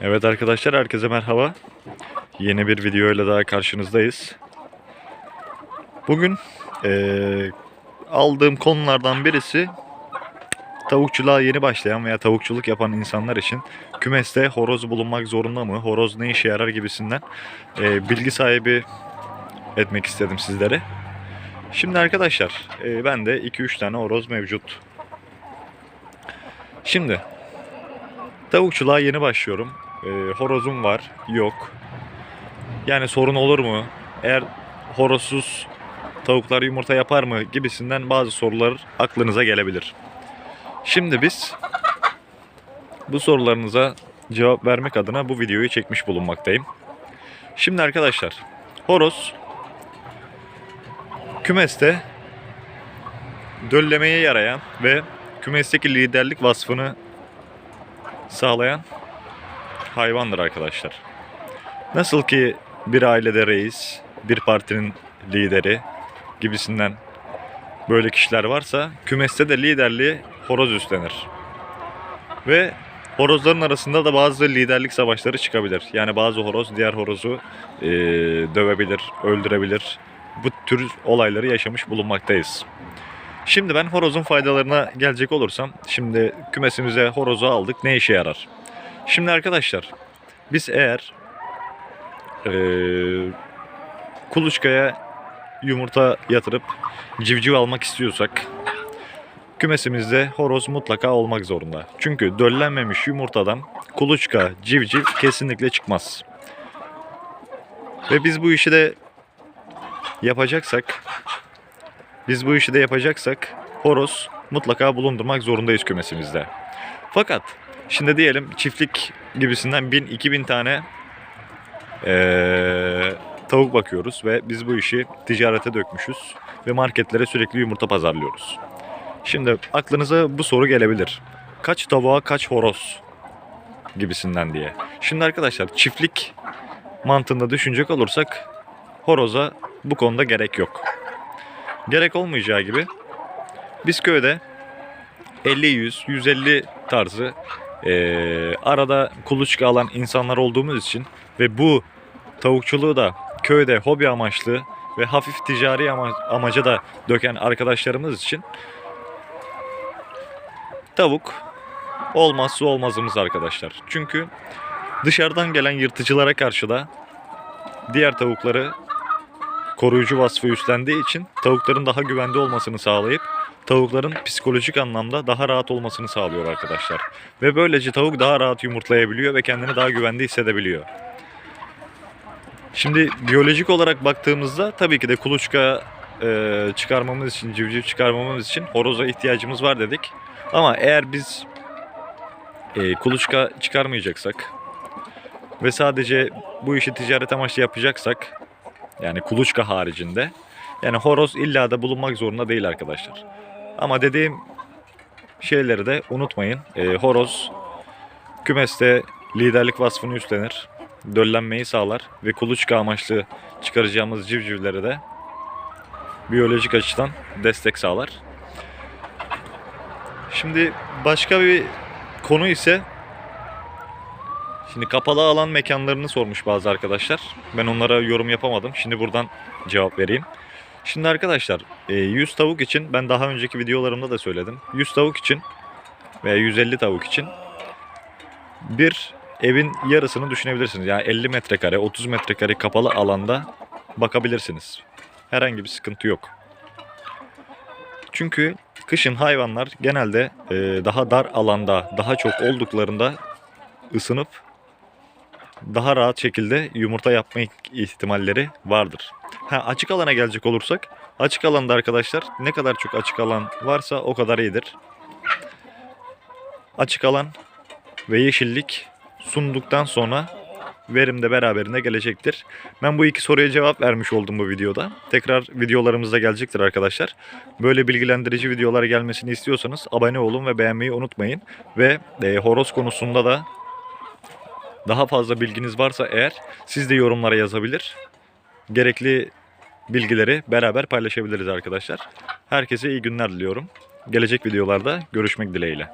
Evet arkadaşlar herkese merhaba. Yeni bir video ile daha karşınızdayız. Bugün eee, aldığım konulardan birisi tavukçuluğa yeni başlayan veya tavukçuluk yapan insanlar için kümeste horoz bulunmak zorunda mı? Horoz ne işe yarar gibisinden eee, bilgi sahibi etmek istedim sizlere. Şimdi arkadaşlar eee ben de 2-3 tane horoz mevcut. Şimdi Tavukçuluğa yeni başlıyorum. Ee, horozum var, yok. Yani sorun olur mu? Eğer horozsuz tavuklar yumurta yapar mı gibisinden bazı sorular aklınıza gelebilir. Şimdi biz bu sorularınıza cevap vermek adına bu videoyu çekmiş bulunmaktayım. Şimdi arkadaşlar, horoz kümeste döllemeye yarayan ve kümesteki liderlik vasfını sağlayan hayvandır arkadaşlar. Nasıl ki bir ailede reis, bir partinin lideri gibisinden böyle kişiler varsa kümeste de liderliği horoz üstlenir. Ve horozların arasında da bazı liderlik savaşları çıkabilir. Yani bazı horoz diğer horozu eee, dövebilir, öldürebilir. Bu tür olayları yaşamış bulunmaktayız. Şimdi ben horozun faydalarına gelecek olursam, şimdi kümesimize horozu aldık, ne işe yarar? Şimdi arkadaşlar, biz eğer eee kuluçkaya yumurta yatırıp civciv almak istiyorsak, kümesimizde horoz mutlaka olmak zorunda. Çünkü döllenmemiş yumurtadan kuluçka, civciv kesinlikle çıkmaz. Ve biz bu işi de yapacaksak, biz bu işi de yapacaksak horoz mutlaka bulundurmak zorundayız kümesimizde. Fakat şimdi diyelim çiftlik gibisinden 1000-2000 tane eee, tavuk bakıyoruz ve biz bu işi ticarete dökmüşüz ve marketlere sürekli yumurta pazarlıyoruz. Şimdi aklınıza bu soru gelebilir. Kaç tavuğa kaç horoz gibisinden diye. Şimdi arkadaşlar çiftlik mantığında düşünecek olursak horoza bu konuda gerek yok gerek olmayacağı gibi biz köyde 50-100, 150 tarzı eee, arada kuluçka alan insanlar olduğumuz için ve bu tavukçuluğu da köyde hobi amaçlı ve hafif ticari ama- amaca da döken arkadaşlarımız için tavuk olmazsa olmazımız arkadaşlar. Çünkü dışarıdan gelen yırtıcılara karşı da diğer tavukları koruyucu vasfı üstlendiği için tavukların daha güvende olmasını sağlayıp tavukların psikolojik anlamda daha rahat olmasını sağlıyor arkadaşlar. Ve böylece tavuk daha rahat yumurtlayabiliyor ve kendini daha güvende hissedebiliyor. Şimdi biyolojik olarak baktığımızda tabii ki de kuluçka e, çıkarmamız için, civciv çıkarmamız için horoza ihtiyacımız var dedik. Ama eğer biz e, kuluçka çıkarmayacaksak ve sadece bu işi ticaret amaçlı yapacaksak yani kuluçka haricinde. Yani horoz illa da bulunmak zorunda değil arkadaşlar. Ama dediğim şeyleri de unutmayın. Ee, horoz kümeste liderlik vasfını üstlenir. Döllenmeyi sağlar ve kuluçka amaçlı çıkaracağımız civcivlere de biyolojik açıdan destek sağlar. Şimdi başka bir konu ise Şimdi kapalı alan mekanlarını sormuş bazı arkadaşlar. Ben onlara yorum yapamadım. Şimdi buradan cevap vereyim. Şimdi arkadaşlar e, 100 tavuk için ben daha önceki videolarımda da söyledim. 100 tavuk için veya 150 tavuk için bir evin yarısını düşünebilirsiniz. Yani 50 metrekare, 30 metrekare kapalı alanda bakabilirsiniz. Herhangi bir sıkıntı yok. Çünkü kışın hayvanlar genelde e, daha dar alanda, daha çok olduklarında ısınıp daha rahat şekilde yumurta yapma ihtimalleri vardır. Ha, açık alana gelecek olursak, açık alanda arkadaşlar ne kadar çok açık alan varsa o kadar iyidir. Açık alan ve yeşillik sunduktan sonra verim de beraberinde gelecektir. Ben bu iki soruya cevap vermiş oldum bu videoda. Tekrar videolarımızda gelecektir arkadaşlar. Böyle bilgilendirici videolar gelmesini istiyorsanız abone olun ve beğenmeyi unutmayın. Ve e, horoz konusunda da daha fazla bilginiz varsa eğer siz de yorumlara yazabilir. Gerekli bilgileri beraber paylaşabiliriz arkadaşlar. Herkese iyi günler diliyorum. Gelecek videolarda görüşmek dileğiyle.